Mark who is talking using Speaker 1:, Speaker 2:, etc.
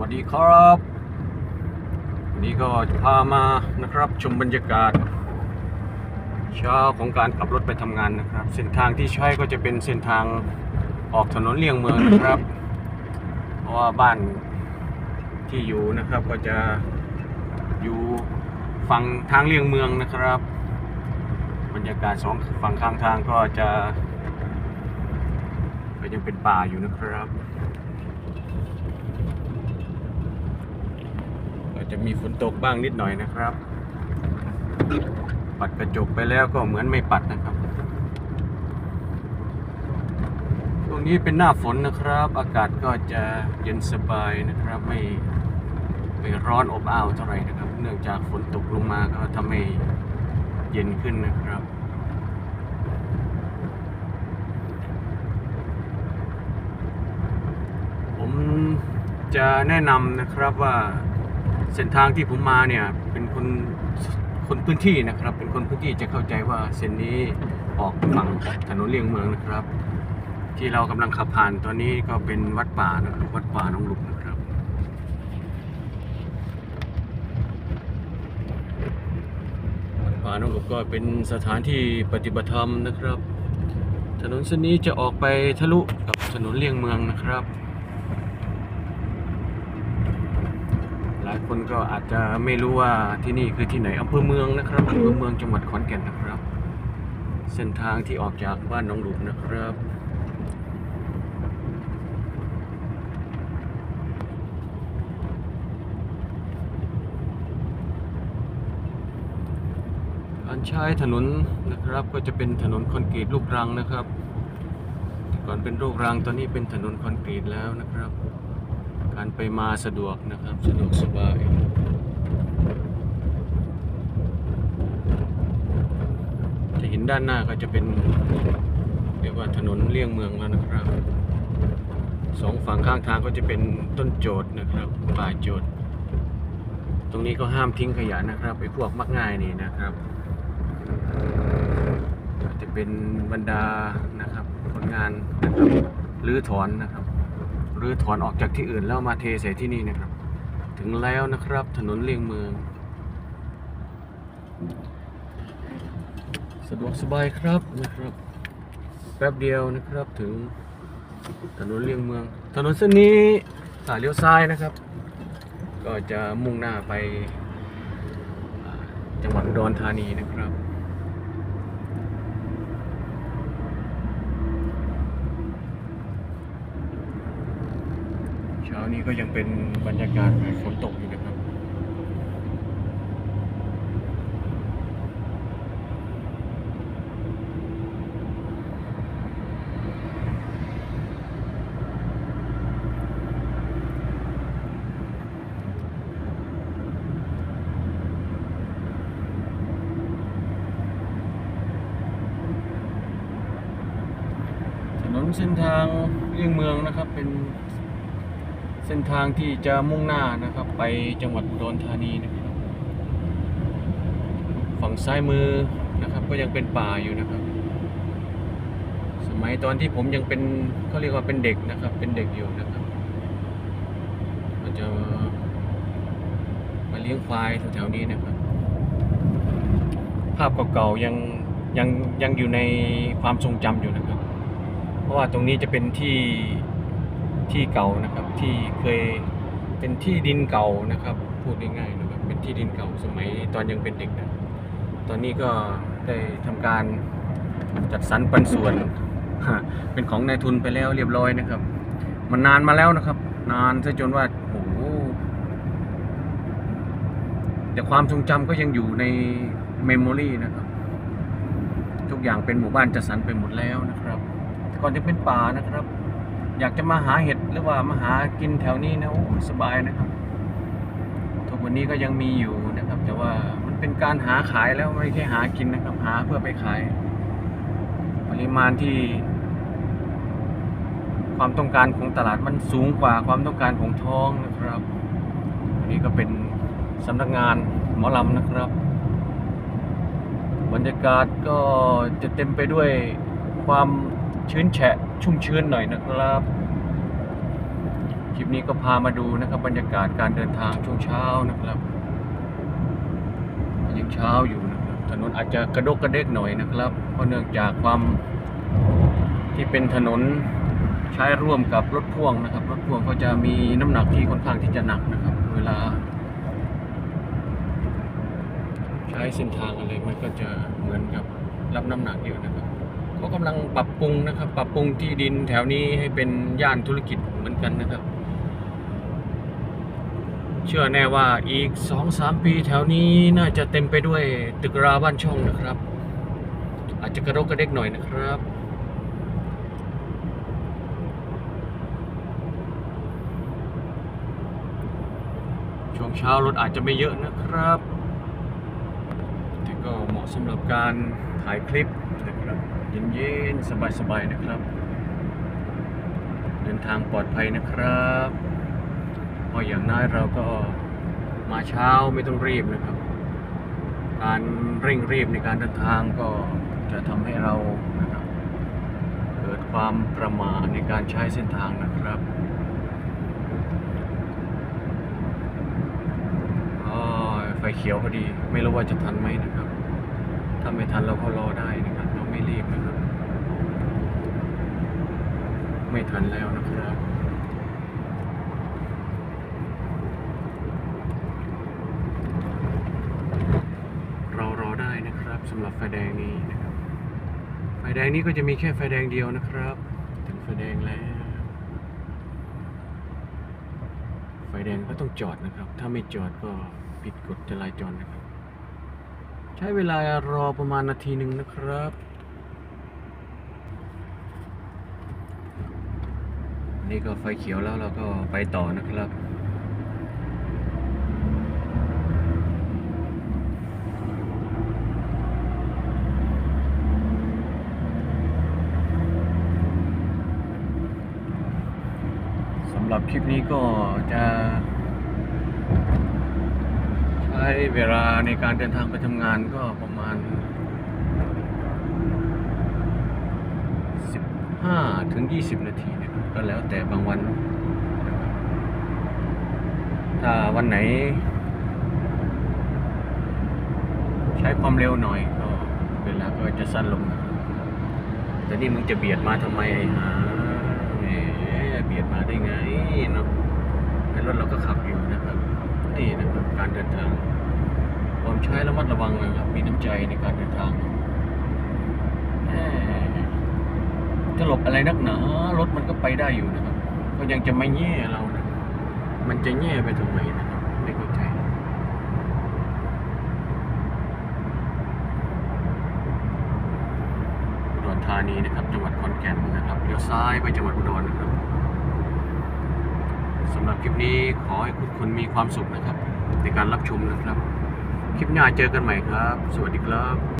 Speaker 1: วัสดีครับ วันนี้ก็จะพามานะครับชมบรรยากาศ เช้าของการขับรถไปทำงานนะครับ เส้นทางที่ใช้ก็จะเป็นเส้นทางออกถนนเลี่ยงเมืองนะครับ เพราะว่าบ้านที่อยู่นะครับก็จะอยู่ฝั่งทางเลี่ยงเมืองนะครับ บรรยากาศสองฝั่งข้างทางก็จะก็ยังเป็นป่าอยู่นะครับ ก็จะมีฝนตกบ้างนิดหน่อยนะครับ ปัดกระจกไปแล้วก็เหมือนไม่ปัดนะครับช่วงนี้เป็นหน้าฝนนะครับ อากาศก็จะเย็นสบายนะครับ ไม่ไม่ร้อนอบอ้าวเท่าไหร่นะครับ เนื่องจากฝนตกลงมาก็ทำให้เย็นขึ้นนะครับผมจะแนะนำนะครับว่า เส้นทางที่ผมมาเนี่ยเป็นคนคนพื้นที่นะครับ เป็นคนพื้นที่จะเข้าใจว่าเส้นนี้ออกฝั่งถนนเลี่ยงเมืองนะครับ ที่เรากำลังขับผ่านตอนนี้ก็เป็นวัดป่านะครับวัดป่าน้องหลุกนะครับวัดป่าน้องหลุกก็เป็นสถานที่ปฏิบัติธรรมนะครับ ถนนเส้นนี้จะออกไปทะลุกับถนนเลี่ยงเมืองนะครับ หลายคนก็อาจจะไม่รู้ว่าที่นี่คือที่ไหนอำเภอเมืองนะครับอำเภอเมืองจังหวัดขอนแก่นนะครับ เส้นทางที่ออกจากบ้านหนองหลุกนะครับ การใช้ถนนนะครับก็จะเป็นถนนคอนกรีตลูกรังนะครับแต่ก่อนเป็นลูกรังตอนนี้เป็นถนนคอนกรีตแล้วนะครับ การไปมาสะดวกนะครับ สะดวกสบายจะเห็นด้านหน้าก็จะเป็นเรียกว่าถนนเลี่ยงเมืองแล้วนะครับสองฝั่งข้างทางก็จะเป็นต้นโจดนะครับป่าโจดตรงนี้ก็ห้ามทิ้งขยะนะครับไอ้พวกมักง่ายนี่นะครับจะเป็นบรรดานะครับคนงานนะครับรื้อถอนนะครับ รื้อถอนออกจากที่อื่นแล้วมาเทใส่ที่นี่นะครับ ถึงแล้วนะครับถนนเลี่ยงเมือง สะดวกสบายครับนะครับ แป๊บเดียวนะครับถึงถนนเลี่ยงเมือง ถนนเส้นนี้ถ้าเลี้ยวซ้ายนะครับ ก็จะมุ่งหน้าไปจังหวัดอุดรธานีนะครับ เช้า นี้ก็ยังเป็นบรรยากาศแบบฝนตกอยู่นะครับ ถนนเส้นทางเลี่ยงเมืองนะครับเป็น เส้นทางที่จะมุ่งหน้านะครับ ไปจังหวัดอุดรธานีนะครับ ฝั่งซ้ายมือนะครับ ก็ยังเป็นป่าอยู่นะครับ สมัยตอนที่ผมยังเป็นเขาเรียกว่าเป็นเด็กนะครับ เป็นเด็กอยู่นะครับก็จะมาเลี้ยงควายแถวๆนี้นะครับ ภาพเก่าๆยังยังยังอยู่ในความทรงจำอยู่นะครับ เพราะว่าตรงนี้จะเป็นที่ ที่เก่านะครับที่เคยเป็นที่ดินเก่านะครับพูดง่ายๆนะครับเป็นที่ดินเก่าสมัยตอนยังเป็นเด็กนะตอนนี้ก็ได้ทำการจัดสรรปันส่วน เป็นของนายทุนไปแล้วเรียบร้อยนะครับ มันนานมาแล้วนะครับ นานซะจนว่าโอ้โหแต่ความทรงจำก็ยังอยู่ในเมมโมรีนะครับทุกอย่างเป็นหมู่บ้านจัดสรรไปหมดแล้วนะครับ ก่อนจะเป็นป่านะครับ อยากจะมาหาเห็ดหรือว่ามาหากินแถวนี้นะโอ้สบายนะครับทุกวันนี้ก็ยังมีอยู่นะครับ แต่ว่ามันเป็นการหาขายแล้วไม่ใช่หากินนะครับ หาเพื่อไปขาย ปริมาณที่ ความต้องการของตลาดมันสูงกว่าความต้องการของท้องนะครับอันนี้ก็เป็นสำนักงานหมอลำนะครับ บรรยากาศก็จะเต็มไปด้วยความ ชื้นแฉะชุ่มชื้นหน่อยนะครับ คลิปนี้ก็พามาดูนะครับ บรรยากาศการเดินทางช่วงเช้านะครับยังเช้าอยู่นะครับถนนอาจจะกระดกกระเดกหน่อยนะครับ เพราะเนื่องจากความที่เป็นถนนใช้ร่วมกับรถพ่วงนะครับ รถพ่วงก็จะมีน้ำหนักที่ค่อนข้างที่จะหนักนะครับ เวลา ใช้เส้นทางอะไรมันก็จะเหมือนกับรับน้ำหนักเยอะนะครับ เขากำลังปรับปรุงนะครับ ปรับปรุงที่ดินแถวนี้ให้เป็นย่านธุรกิจเหมือนกันนะครับ เชื่อแน่ว่าอีกสองสามปีแถวนี้น่าจะเต็มไปด้วยตึกราบ้านช่องนะครับ อาจจะกระรกกระเด็กหน่อยนะครับช่วงเช้ารถอาจจะไม่เยอะนะครับ แต่ก็เหมาะสำหรับการถ่ายคลิปนะครับ เย็นๆ สบายๆ นะครับ เดินทางปลอดภัยนะครับเพราะอย่างน้อยเราก็มาเช้าไม่ต้องรีบนะครับ การเร่งรีบในการเดินทางก็จะทำให้เรานะครับเกิดความประมาทในการใช้เส้นทางนะครับไฟเขียวพอดี ไม่รู้ว่าจะทันไหมนะครับ ถ้าไม่ทันเราก็รอได้นะ ไม่รีบนะครับ ไม่ทันแล้วนะครับเรารอได้นะครับสำหรับไฟแดงนี้นะครับ ไฟแดงนี้ก็จะมีแค่ไฟแดงเดียวนะครับ ถึงไฟแดงแล้ว ไฟแดงก็ต้องจอดนะครับ ถ้าไม่จอดก็ผิดกฎจราจรนะครับ ใช้เวลารอประมาณนาทีหนึ่งนะครับ นี่ก็ไฟเขียวแล้วเราก็ไปต่อนะครับ สำหรับคลิปนี้ก็จะ ใช้เวลาในการเดินทางไปทำงานก็ประมาณ 5ถึง 20 นาทีนะครับก็แล้วแต่บางวัน ถ้าวันไหน ใช้ความเร็วหน่อยก็เวลาก็จะสั้นลง แต่นี่มึงจะเบียดมาทำไมไอ้หาแหมเบียดมาได้ไงเนาะรถเราก็ขับอยู่นะครับนี่นะครับการเดินทางความใช้ระมัดระวังนะครับมีน้ำใจในการเดินทางแหม จะหลบอะไรนักหนารถมันก็ไปได้อยู่นะครับก็ยังจะไม่แย่เรานะมันจะแย่ไปทำไมนะครับไม่เข้าใจอุดรธานีนะครับ จังหวัดขอนแก่นนะครับเลี้ยวซ้ายไปจังหวัดอุดรนะครับสำหรับคลิปนี้ขอให้ทุกคนมีความสุขนะครับ ในการรับชมนะครับ คลิปหน้าเจอกันใหม่ครับ สวัสดีครับ